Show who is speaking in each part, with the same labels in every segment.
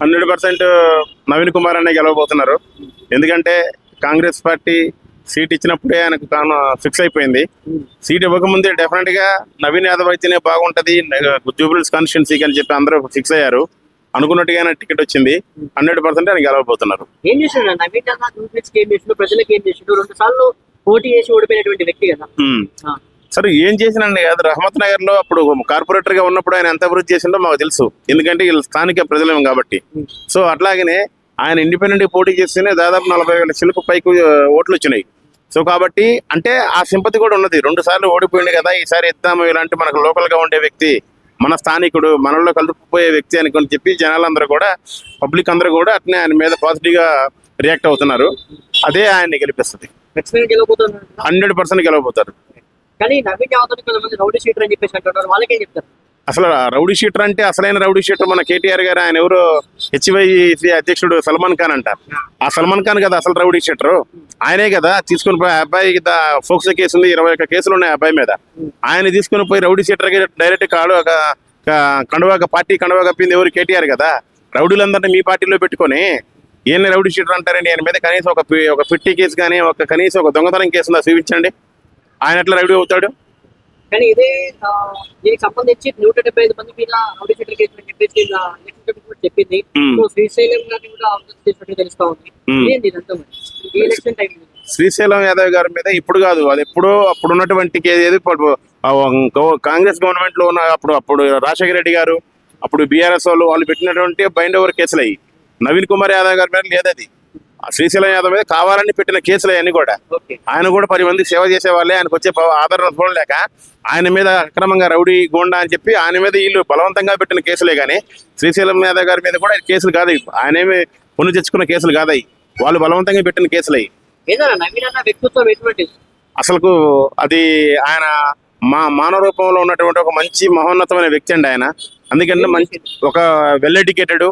Speaker 1: Hundred percent Naveen Kumar అనే గెలవబోతున్నారు. ఎందుకంటే కాంగ్రెస్ పార్టీ సీట్ ఇచ్చినప్పుడే ఆయనకు ఫిక్స్ అయిపోయింది. సీట్ ఇవ్వకముందే డెఫినెట్గా నవీన్ యాదవ్ అయితేనే బాగుంటది జూబిల్స్ కాన్స్టిట్యున్సీకి అని చెప్పి అందరూ ఫిక్స్ అయ్యారు. అనుకున్నట్టుగానే టికెట్ వచ్చింది. హండ్రెడ్ పర్సెంట్ ఆయన గెలవబోతున్నారు.
Speaker 2: ఏం నవీన్ యాదవ్ ప్రజలకు ఏం చేసిండు? రెండు సార్లు పోటీ చేసి ఓడిపోయినటువంటి వ్యక్తి కదా.
Speaker 1: సరే ఏం చేసినండి కాదు. రహమత్ నగర్లో అప్పుడు కార్పొరేటర్గా ఉన్నప్పుడు ఆయన ఎంత అభివృద్ధి చేసిండో మాకు తెలుసు. ఎందుకంటే వీళ్ళు స్థానిక ప్రజలేం కాబట్టి. సో అట్లాగనే ఆయన ఇండిపెండెంట్ పోటీ చేస్తేనే దాదాపు నలభై వేల చిలుకు పైకి ఓట్లు వచ్చినాయి. సో కాబట్టి అంటే ఆ సింపతి కూడా ఉన్నది. రెండు సార్లు ఓడిపోయింది కదా ఈసారి ఇద్దాము ఇలాంటి మనకు లోకల్గా ఉండే వ్యక్తి మన స్థానికుడు మనలో కలుపుకుపోయే వ్యక్తి అని కొన్ని చెప్పి జనాలందరూ కూడా పబ్లిక్ అందరూ కూడా అట్నే ఆయన మీద పాజిటివ్గా రియాక్ట్ అవుతున్నారు. అదే ఆయన్ని గెలిపిస్తుంది. హండ్రెడ్ పర్సెంట్ గెలవబోతారు.
Speaker 2: కానీ నవీన్ యాదవ్ కొంతమంది రౌడీ షీటర్ అని చెప్పేసి అంటున్నారు వాళ్ళకేం చెప్తారు?
Speaker 1: అసలు రౌడీ షీటర్ అంటే అసలైన రౌడీ షీటర్ మన కేటీఆర్ గారు ఆయన ఎవరు హెచ్వైసి అధ్యక్షుడు సల్మాన్ ఖాన్ అంట. ఆ సల్మాన్ ఖాన్ కదా అసలు రౌడీ షీటర్. ఆయనే కదా తీసుకుని పోయి ఆ అబ్బాయి ఫోక్స్ కేసు ఉంది ఇరవై ఒక్క కేసులు ఉన్నాయి ఆ అబ్బాయి మీద. ఆయన తీసుకుని పోయి రౌడీ షీటర్ డైరెక్ట్ కాడు ఒక కండువాక పార్టీ కండువా కప్పింది ఎవరు కేటీఆర్ కదా? రౌడీలందరినీ మీ పార్టీలో పెట్టుకొని ఏం రౌడీ షీటర్ అంటారండి. ఆయన మీద కనీసం ఒక ఒక పిట్టి కేసు కానీ ఒక కనీసం ఒక దొంగతనం కేసు ఉందా? చూపించండి. ఆయన ఎట్లా రౌడీ అవుతాడు?
Speaker 2: కానీ ఇదే దీనికి సంబంధించి నూట డెబ్బై ఐదు మంది మీద రౌడీ కేసు అని చెప్పేసి చెప్పింది. సో శ్రీశైలం గారిని కూడా అవసరం చేసినట్టు తెలుస్తా ఉంది.
Speaker 1: మ్మ్.
Speaker 2: ఏంది ఇదంతా మరి? ఈ ఎలక్షన్ టైం
Speaker 1: శ్రీశైలం యాదవ్ గారి మీద ఇప్పుడు కాదు అది ఎప్పుడో అప్పుడు ఉన్నటువంటి ఏది? కాంగ్రెస్ గవర్నమెంట్లో ఉన్న అప్పుడు అప్పుడు రాజశేఖర రెడ్డి గారు అప్పుడు బీఆర్ఎస్ వాళ్ళు వాళ్ళు పెట్టినటువంటి బైండ్ ఓవర్ కేసులు అయ్యి నవీన్ కుమార్ యాదవ్ గారి మీద లేదు అది ఆ శ్రీశైలం యాదవ్ మీద కావాలని పెట్టిన కేసులు అవన్నీ కూడా. ఆయన కూడా పది మంది సేవ చేసే వాళ్ళే ఆయనకు వచ్చే ఆదరణ చూడలేక ఆయన మీద అక్రమంగా రౌడీ గోండా అని చెప్పి ఆయన మీద వీళ్ళు బలవంతంగా పెట్టిన కేసులే కానీ శ్రీశైలం యాదవ్ గారి మీద కూడా కేసులు కాదు. ఆయనేమి పొన్ను తెచ్చుకున్న కేసులు కాదయి వాళ్ళు బలవంతంగా పెట్టిన కేసులు అయ్యి అసలుకు అది ఆయన మా మానవ రూపంలో ఉన్నటువంటి ఒక మంచి మహోన్నతమైన వ్యక్తి అండి ఆయన. అందుకంటే మంచి ఒక వెల్ ఎడ్యుకేటెడ్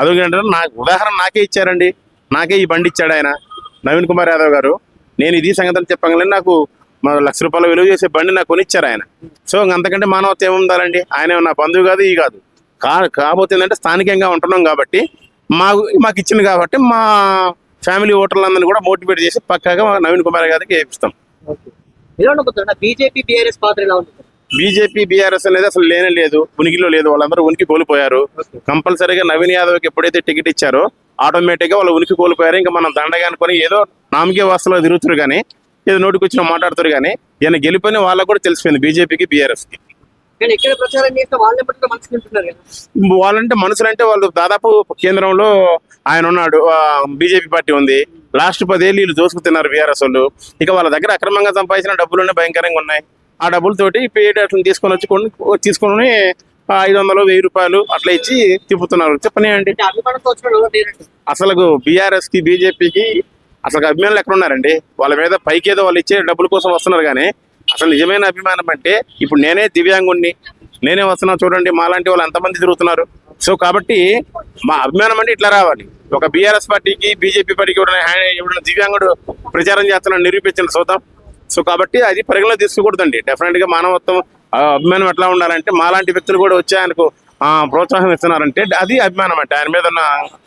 Speaker 1: అదొకంటే నా ఉదాహరణ నాకే ఇచ్చారండి. నాకే ఈ బండి ఇచ్చాడు ఆయన. నవీన్ కుమార్ యాదవ్ గారు. నేను ఇది సంగతి చెప్పగలను నాకు మా లక్ష రూపాయలు విలువ చేసే బండి నాకు కొనిచ్చారు ఆయన. సో అంతకంటే మానవత్వం ఏముందాలండి ఆయన నా బంధువు కాదు ఈ కాదు. కా కాకపోతే ఏంటంటే స్థానికంగా ఉంటున్నాం కాబట్టి మాకు మాకు ఇచ్చింది కాబట్టి మా ఫ్యామిలీ ఓటర్లందరినీ కూడా మోటివేట్ చేసి పక్కాగా నవీన్ కుమార్ గారికి వేపిస్తాం.
Speaker 2: బీజేపీ బీఆర్ఎస్ పాత్ర ఎలా ఉంది?
Speaker 1: బీజేపీ బీఆర్ఎస్ అనేది అసలు లేనే లేదు. ఉనికిలో లేదు. వాళ్ళందరూ ఉనికి కోల్పోయారు. కంపల్సరీగా నవీన్ యాదవ్కి ఎప్పుడైతే టికెట్ ఇచ్చారో ఆటోమేటిక్గా వాళ్ళు ఉనికి కోల్పోయారు. ఇంకా మనం దండగా అనుకొని ఏదో నామకే వాస్తలో తిరుగుతారు కానీ ఏదో నోటికి వచ్చిన మాట్లాడుతారు కానీ ఈయన గెలిపోయిన వాళ్ళకు కూడా తెలిసిపోయింది బీజేపీకి బీఆర్ఎస్కి
Speaker 2: కానీ ఎక్కడ ప్రచారం చేస్తే వాళ్ళే పట్టుకుని మంచిగా ఉంటున్నారు కదా.
Speaker 1: వాళ్ళంటే మనుషులంటే వాళ్ళు దాదాపు కేంద్రంలో ఆయన ఉన్నాడు బీజేపీ పార్టీ ఉంది. లాస్ట్ పదేళ్ళు వీళ్ళు దోసుకు తిన్నారు బీఆర్ఎస్ వాళ్ళు. ఇక వాళ్ళ దగ్గర అక్రమంగా సంపాదించిన డబ్బులు భయంకరంగా ఉన్నాయి. ఆ డబ్బులతోటి పేడ్ అట్లా తీసుకొని వచ్చి తీసుకొని ఐదు వందలు వెయ్యి రూపాయలు అట్లా ఇచ్చి తిప్పుతున్నారు.
Speaker 2: లేరండి?
Speaker 1: అసలు బీఆర్ఎస్కి బీజేపీకి అసలు అభిమానులు ఎక్కడ ఉన్నారండి వాళ్ళ మీద పైకి ఏదో వాళ్ళు ఇచ్చే డబ్బుల కోసం వస్తున్నారు కానీ అసలు నిజమైన అభిమానం అంటే ఇప్పుడు నేనే దివ్యాంగుణ్ణి. నేనే వస్తున్నా చూడండి మాలాంటి వాళ్ళు ఎంతమంది తిరుగుతున్నారు. సో కాబట్టి మా అభిమానం అంటే ఇట్లా రావాలి. ఒక బీఆర్ఎస్ పార్టీకి బీజేపీ పార్టీకి ఎవరైనా దివ్యాంగుడు ప్రచారం చేస్తున్నా నిరూపించిన చూద్దాం. సో కాబట్టి అది పరిగణలో తీసుకోకూడదండి. డెఫినెట్గా మానవత్వం అభిమానం ఎట్లా ఉండాలంటే మాలాంటి వ్యక్తులు కూడా వచ్చి ఆయనకు ప్రోత్సాహం ఇస్తున్నారంటే అది అభిమానం అంటే ఆయన మీద ఉన్న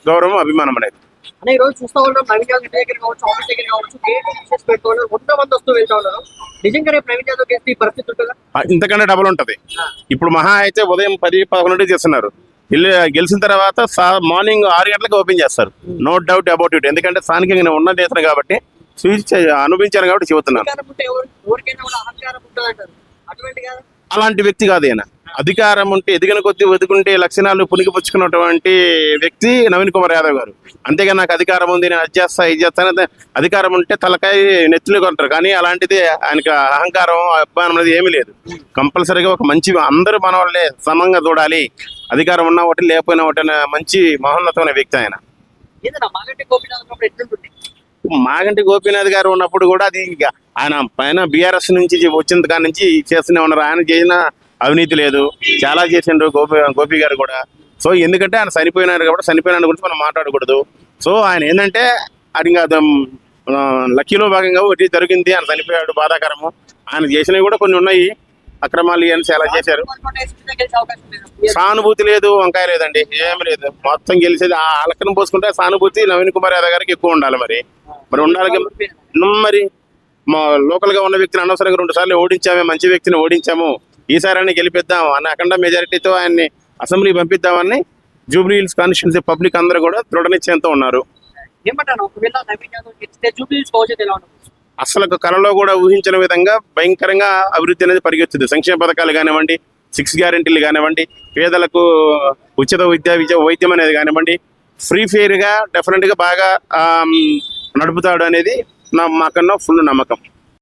Speaker 1: గౌరవం అభిమానం అనేది.
Speaker 2: అనే ఈ రోజు చూస్తా ఉన్నాం నవీన్ యాదవ్ ఇంటి దగ్గర కావచ్చు ఆఫీస్ దగ్గర కావచ్చు గేట్ తీసేసి పెడుతూ ఉన్నారు వంద మంది వస్తూ వెళ్తా ఉన్నారు. నిజంగా రేపు నవీన్ యాదవ్ చేస్తే ఈ పరిస్థితి ఉంటుందా?
Speaker 1: ఆ, ఇంతకంటే డబల్ ఉంటది. ఇప్పుడు మహా అయితే ఉదయం పది పదకొండు చేస్తున్నారు. ఇల్లు గెలిచిన తర్వాత మార్నింగ్ ఆరు గంటలకు ఓపెన్ చేస్తారు. No doubt about it. ఎందుకంటే స్థానికంగా నేను ఉన్న చేస్తాను కాబట్టి చూసి అనుభవించాను కాబట్టి చెబుతున్నాను. అలాంటి వ్యక్తి కాదు ఈయన. అధికారం ఉంటే ఎదిగిన కొద్దీ వెతుకుంటే లక్షణాలు పుణికిపుచ్చుకున్నటువంటి వ్యక్తి నవీన్ కుమార్ యాదవ్ గారు. అంతేగా నాకు అధికారం ఉంది నేను అది చేస్తా ఇది చేస్తాను అధికారం ఉంటే తలకాయ నెత్తులు కొంటారు కానీ అలాంటిది ఆయనకి అహంకారం అభిమానం అనేది ఏమీ లేదు. కంపల్సరీగా ఒక మంచి అందరూ మన వాళ్ళే సమంగా చూడాలి. అధికారం ఉన్న ఒకటి లేకపోయినా ఒకటి మంచి మహోన్నతమైన వ్యక్తి ఆయన.
Speaker 2: మాగంటి గోపినాథ్
Speaker 1: గారు ఉన్నప్పుడు కూడా అది ఇక ఆయన పైన బీఆర్ఎస్ నుంచి వచ్చిన కాడి నుంచి చేస్తూనే ఉన్నారు. ఆయన చేసిన అవినీతి లేదు. చాలా చేసిండ్రు గోపి గోపి గారు కూడా. సో ఎందుకంటే ఆయన చనిపోయినారు కాబట్టి చనిపోయిన గురించి మనం మాట్లాడకూడదు. సో ఆయన ఏంటంటే అది ఇంకా లక్కీలో భాగంగా ఒకటి జరిగింది. ఆయన చనిపోయాడు బాధాకరము. ఆయన చేసినవి కూడా కొన్ని ఉన్నాయి. అక్రమాలు ఇవన్నీ చాలా చేశారు. సానుభూతి లేదు వంకాయ లేదండి. ఏమి లేదు. మొత్తం గెలిచేది ఆ అలకను పోసుకుంటే సానుభూతి నవీన్ కుమార్ యాదవ్ గారికి ఎక్కువ ఉండాలి మరి. మరి ఉండాలి మరి మా లోకల్గా ఉన్న వ్యక్తిని అనవసరంగా రెండు సార్లు ఓడించామే మంచి వ్యక్తిని ఓడించాము ఈసారి గెలిపిద్దాం అన్న అఖండ మెజారిటీతో ఆయన్ని అసెంబ్లీ పంపిద్దామని జూబ్లీ హిల్స్ కాన్స్టిట్యున్సీ పబ్లిక్ అందరూ కూడా దృఢ నిశ్చయంతో ఉన్నారు అసలు కళలో కూడా ఊహించిన విధంగా భయంకరంగా అభివృద్ధి అనేది పరిగెత్తుతుంది సంక్షేమ పథకాలు కానివ్వండి సిక్స్ గ్యారెంటీలు కానివ్వండి పేదలకు ఉచిత విద్య విద్య వైద్యం అనేది కానివ్వండి ఫ్రీ ఫెయిర్గా డెఫినెట్గా బాగా నడుపుతాడు అనేది నా మాకన్నా ఫుల్ నమ్మకం